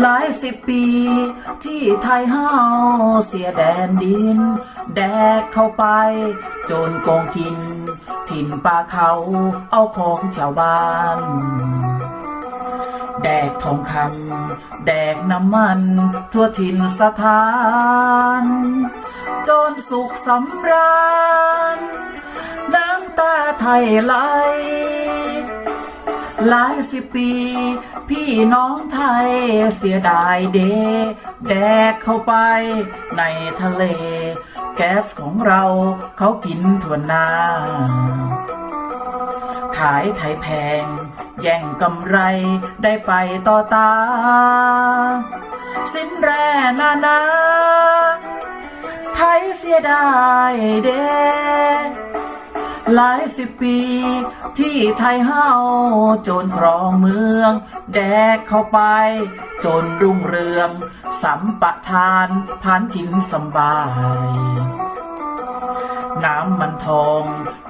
หลายสิบปี ที่ไทยเฮาเสียแดนดิน แดกเข้าไป จนโกงกิน ถิ่นป่าเขาเอาของชาวบ้าน แดกทองคำแดกน้ำมัน ทั่วถิ่นสถาน จนสุขสำราญ น้ำตาไทยไหล หลายสิบปี พี่น้องไทยเสียดายเดแดกเข้าไปในทะเล แก๊สของเราเขากินทวหน้าขายไทยแพง แย่งกำไรได้ไปต่อตา สินแร่นานา ไทยเสียดายเด หลายสิบปี ที่ไทยเฮาจรครองเมือง แดกเข้าไป จนรุ่งเรือง สัมปทานผ่านกินสบาย น้ำมันทอง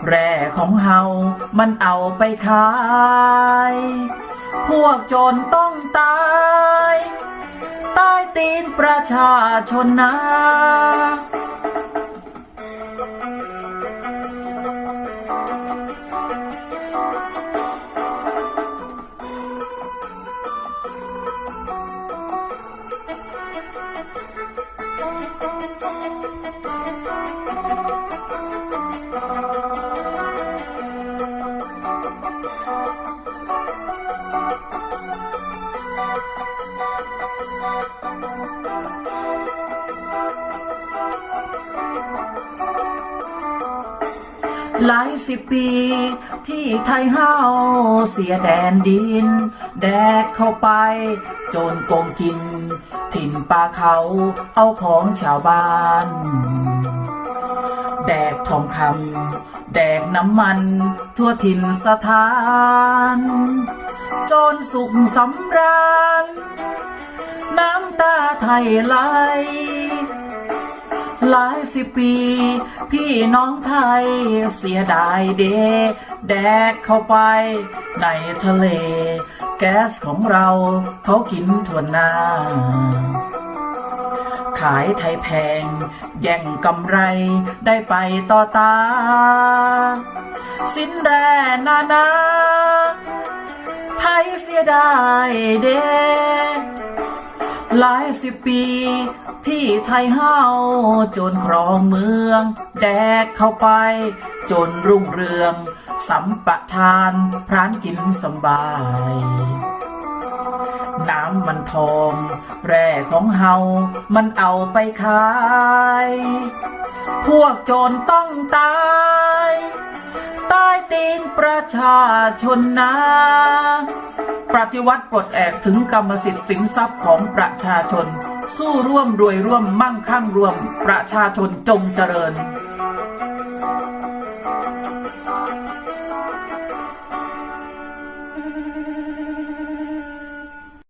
แร่ของเฮามันเอาไปขาย พวกจรต้องตาย ใต้ตีนประชาชนนะ หลายสิบปี ที่ไทยเฮาเสียแดนดิน แดกเข้าไป จนกงกิน ถิ่นป่าเขาเอาของชาวบ้าน แดกทองคำแดกน้ำมันทั่วถิ่นสถาน จนสุขสำราญ น้ำตาไทยไหลหลายสิบปี พี่น้องไทยเสียดายเดแดกเข้าไป ในทะเล แก๊สของเราเขากินทั่วหน้าขายไทยแพง แย่งกำไรได้ไปต่อตา สินแร่นานาียดายเดหลายสิบปี ที่ไทยเฮาจนครองเมือง แดกเข้าไป จนรุ่งเรือง สัมปทานพรานกินสบาย น้ำมันทอง แร่ของเฮา มันเอาไปขาย พวกโจรต้องตาย ประชาชนนะปฏิวัติปลดแอกถึงกรรมสิทธิ์สินทรัพย์ของประชาชน สู้ร่วมรวยร่วมมั่งคั่งร่วม ประชาชนจงเจริญ